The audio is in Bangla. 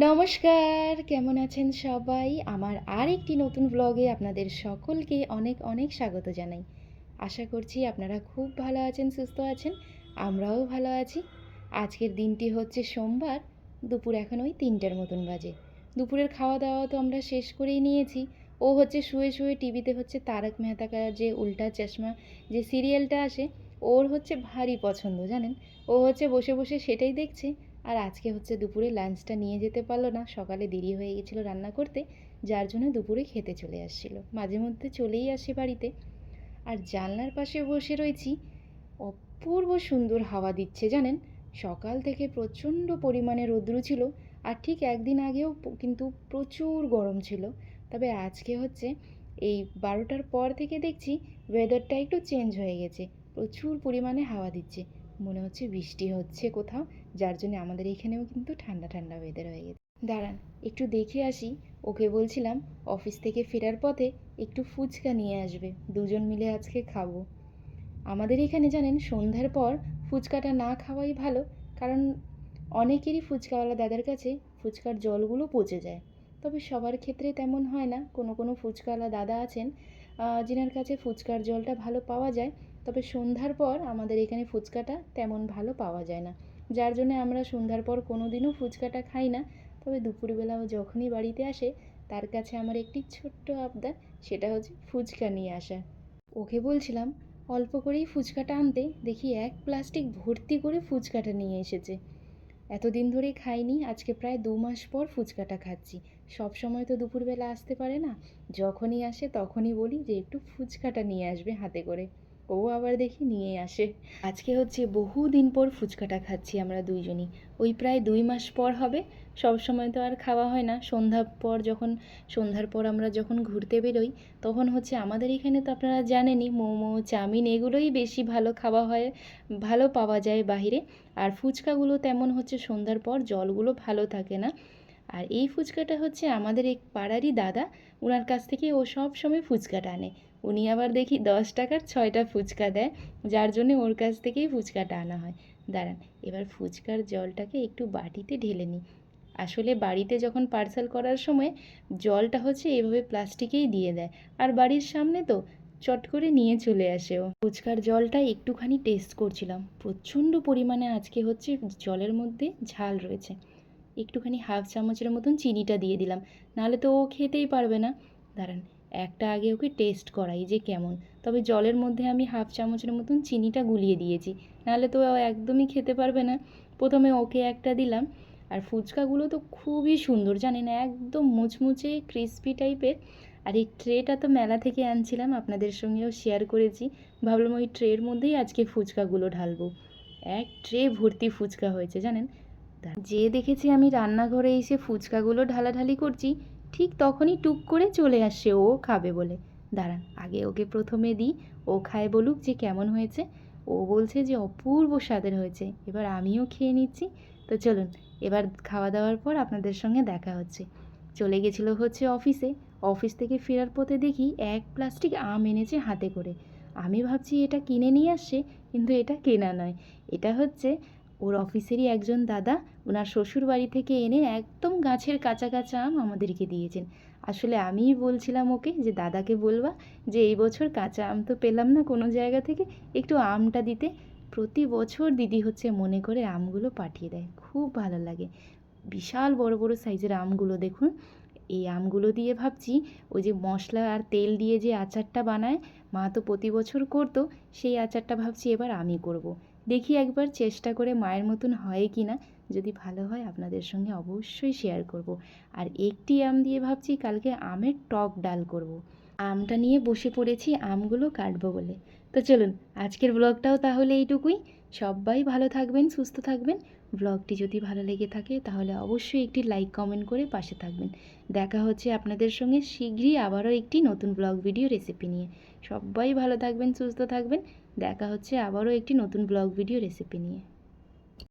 নমস্কার, কেমন আছেন সবাই? আমার আর একটি নতুন ব্লগে আপনাদের সকলকে অনেক অনেক স্বাগত জানাই। আশা করছি আপনারা খুব ভালো আছেন, সুস্থ আছেন, আমরাও ভালো আছি। আজকের দিনটি হচ্ছে সোমবার, দুপুর এখন ওই তিনটার মতন বাজে। দুপুরের খাওয়া দাওয়া তো আমরা শেষ করেই নিয়েছি। ও হচ্ছে শুয়ে শুয়ে টিভিতে হচ্ছে তারক মেহতা কা যে উল্টা চশমা, যে সিরিয়ালটা আসে, ওর হচ্ছে ভারী পছন্দ, জানেন? ও হচ্ছে বসে বসে সেটাই দেখছে। আর আজকে হচ্ছে দুপুরে লাঞ্চটা নিয়ে যেতে পারল না। সকালে দেরি হয়ে গেছিল রান্না করতে, যার জন্য দুপুরে খেতে চলে আসছিল। মাঝে মধ্যে চলেই আসে বাড়িতে। আর জানলার পাশে বসে রয়েছি। অপূর্ব সুন্দর হাওয়া দিচ্ছে, জানেন? সকাল থেকে প্রচণ্ড পরিমাণে রৌদ্র ছিল আর ঠিক একদিন আগেও কিন্তু প্রচুর গরম ছিল। তবে আজকে হচ্ছে এই বারোটার পর থেকে দেখছি ওয়েদারটা একটু চেঞ্জ হয়ে গেছে। প্রচুর পরিমাণে হাওয়া দিচ্ছে। মনে হচ্ছে বৃষ্টি হচ্ছে কোথাও। যার জন্য আমাদের এখানেও কিন্তু ঠান্ডা ঠান্ডা ওয়েদার হয়ে গেছে। দাঁড়ান, একটু দেখে আসি। ওকে বলছিলাম, অফিস থেকে ফেরার পথে একটু ফুচকা নিয়ে আসবে, দুজন মিলে আজকে খাব। আমাদের এখানে জানেন, সন্ধ্যার পর ফুচকাটা না খাওয়াই ভালো, কারণ অনেকেরই ফুচকাওয়ালা দাদার কাছে ফুচকার জলগুলো পচে যায়। তবে সবার ক্ষেত্রে তেমন হয় না। কোনো কোনো ফুচকাওয়ালা দাদা আছেন যিনার কাছে ফুচকার জলটা ভালো পাওয়া যায়, তবে সন্ধ্যার পর আমাদের এখানে ফুচকাটা তেমন ভালো পাওয়া যায় না। যার জন্য আমরা সন্ধ্যার পর কোনো দিনও ফুচকাটা খাই না। তবে দুপুরবেলাও যখনই বাড়িতে আসে, তার কাছে আমার একটি ছোট্ট আবদার, সেটা হচ্ছে ফুচকা নিয়ে আসা। ওকে বলছিলাম, অল্প করেই ফুচকাটা আনতে, দেখি এক প্লাস্টিক ভর্তি করে ফুচকাটা নিয়ে এসেছে। এতদিন ধরে খাইনি, আজকে প্রায় দু মাস পর ফুচকাটা খাচ্ছি। সব সময় তো দুপুরবেলা আসতে পারে না। যখনই আসে তখনই বলি যে একটু ফুচকাটা নিয়ে আসবে হাতে করে। ও আবার দেখি নিয়ে আসে। আজকে হচ্ছে বহু দিন পর ফুচকাটা খাচ্ছি আমরা দুইজনই। ওই প্রায় দুই মাস পর হবে, সব সময় তো আর খাওয়া হয় না। সন্ধ্যার পর যখন, সন্ধ্যার পর আমরা যখন ঘুরতে বেরোই, তখন হচ্ছে আমাদের এখানে তো আপনারা জানেনই, মোমো, চাউমিন এগুলোই বেশি ভালো খাওয়া হয়, ভালো পাওয়া যায় বাইরে আর ফুচকাগুলো তেমন হচ্ছে সন্ধ্যার পর জলগুলো ভালো থাকে না। আর এই ফুচকাটা হচ্ছে আমাদের এক পাড়ারই দাদা ওনার কাছ থেকে ও সব সময় ফুচকাটা আনে। উনি আবার দেখি দশ টাকার ছয়টা ফুচকা দেয়, যার জন্য ওর কাছ থেকেই ফুচকাটা আনা হয়। দাঁড়ান, এবার ফুচকার জলটাকে একটু বাটিতে ঢেলে নিই। আসলে বাড়িতে যখন পার্সেল করার সময় জলটা হচ্ছে এভাবে প্লাস্টিকেই দিয়ে দেয়, আর বাড়ির সামনে তো চট করে নিয়ে চলে আসে ও। ফুচকার জলটা একটুখানি টেস্ট করছিলাম, প্রচণ্ড পরিমাণে আজকে হচ্ছে জলের মধ্যে ঝাল রয়েছে। একটুখানি হাফ চামচের মতন চিনিটা দিয়ে দিলাম, নাহলে তো ও খেতেই পারবে না। দাঁড়ান একটা আগে ওকে টেস্ট করাই যে কেমন। তবে জলের মধ্যে আমি হাফ চামচের মতন চিনিটা গুলিয়ে দিয়েছি। নাহলে তো ও একদমই খেতে পারবে না। প্রথমে ওকে একটা দিলাম। আর ফুচকাগুলো তো খুবই সুন্দর, জানেন? একদম মুচমুচে ক্রিস্পি টাইপের আর এই ট্রেটা তো মেলা থেকে আনছিলাম, আপনাদের সঙ্গেও শেয়ার করেছি। ভাবলাম ওই ট্রের মধ্যেই আজকে ফুচকাগুলো ঢালবো। এক ট্রে ভর্তি ফুচকা হয়েছে, জানেন? যে দেখেছি আমি রান্নাঘরে এসে ফুচকাগুলো ঢালাঢালি করছি ঠিক তখনই টুক করে চলে আসছে ও খাবে বলে। দাঁড়ান, আগে ওকে প্রথমে দিই। ও খায় বলুক যে কেমন হয়েছে। ও বলছে যে অপূর্ব স্বাদের হয়েছে। এবার আমিও খেয়ে নিচ্ছি। তো চলুন, এবার খাওয়া দাওয়ার পর আপনাদের সঙ্গে দেখা হচ্ছে। চলে গেছিল হচ্ছে অফিসে। অফিস থেকে ফেরার পথে দেখি এক প্লাস্টিক আম এনেছে হাতে করে। আমি ভাবছি এটা কিনে নিয়ে আসছে, কিন্তু এটা কেনা নয়। এটা হচ্ছে ওর অফিসেরই একজন দাদা ওনার শ্বশুর বাড়ি থেকে এনে একদম গাছের কাঁচা কাঁচা আম আমাদেরকে দিয়েছেন। আসলে আমিই বলছিলাম ওকে যে, দাদাকে বলবা যে, এই বছর কাঁচা আম তো পেলাম না কোনো জায়গা থেকে, একটু আমটা দিতে। প্রতি বছর দিদি হচ্ছে মনে করে আমগুলো পাঠিয়ে দেয়। খুব ভালো লাগে। বিশাল বড় বড় সাইজের আমগুলো দেখুন। এই আমগুলো দিয়ে ভাবছি, ওই যে মশলা আর তেল দিয়ে যে আচারটা বানায়, মা তো প্রতি বছর করতো, সেই আচারটা ভাবছি এবার আমি করব। দেখি একবার চেষ্টা করে মায়ের মতন হয় কি না। যদি ভালো হয় আপনাদের সঙ্গে অবশ্যই শেয়ার করব। আর একটি আম দিয়ে ভাবছি কালকে আমের টক ডাল করব। আমটা নিয়ে বসে পড়েছি, আমগুলো কাটবো বলে। তো চলুন, আজকের ব্লগটাও তাহলে এইটুকুই। সবাই ভালো থাকবেন, সুস্থ থাকবেন। ব্লগটি যদি ভালো লেগে থাকে তাহলে অবশ্যই একটি লাইক কমেন্ট করে পাশে থাকবেন। দেখা হচ্ছে আপনাদের সঙ্গে শীঘ্রই আবারও একটি নতুন ব্লগ ভিডিও রেসিপি নিয়ে। সবাই ভালো থাকবেন, সুস্থ থাকবেন। দেখা হচ্ছে আবারও একটি নতুন ব্লগ ভিডিও রেসিপি নিয়ে।